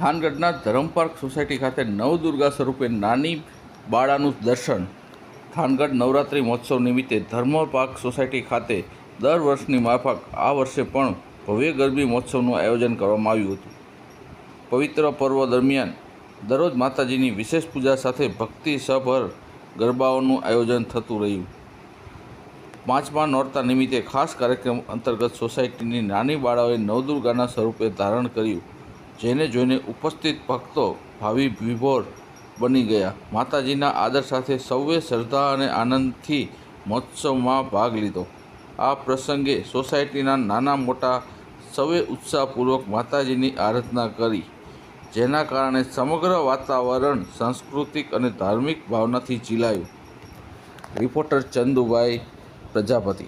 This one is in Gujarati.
થાનગઢના ધરમપાર્ક સોસાયટી ખાતે નવદુર્ગા સ્વરૂપે નાની બાળાનું દર્શન. થાનગઢ નવરાત્રિ મહોત્સવ નિમિત્તે ધર્મપાર્ક સોસાયટી ખાતે દર વર્ષની માફક આ વર્ષે પણ ભવ્ય ગરબી મહોત્સવનું આયોજન કરવામાં આવ્યું હતું. પવિત્ર પર્વ દરમિયાન દરરોજ માતાજીની વિશેષ પૂજા સાથે ભક્તિ સભર ગરબાઓનું આયોજન થતું રહ્યું. પાંચમા નોરતા નિમિત્તે ખાસ કાર્યક્રમ અંતર્ગત સોસાયટીની નાની બાળાઓએ નવદુર્ગાના સ્વરૂપે ધારણ કર્યું. જેને જોઈને ઉપસ્થિત ભક્તો ભાવિ વિભોર બની ગયા. માતાજીના આદર સાથે સૌએ શ્રદ્ધા અને આનંદથી મહોત્સવમાં ભાગ લીધો. આ પ્રસંગે સોસાયટીના નાના મોટા સૌએ ઉત્સાહપૂર્વક માતાજીની આરાધના કરી, જેના કારણે સમગ્ર વાતાવરણ સાંસ્કૃતિક અને ધાર્મિક ભાવનાથી ચીલાયું. રિપોર્ટર ચંદુભાઈ, પ્રજાપતિ.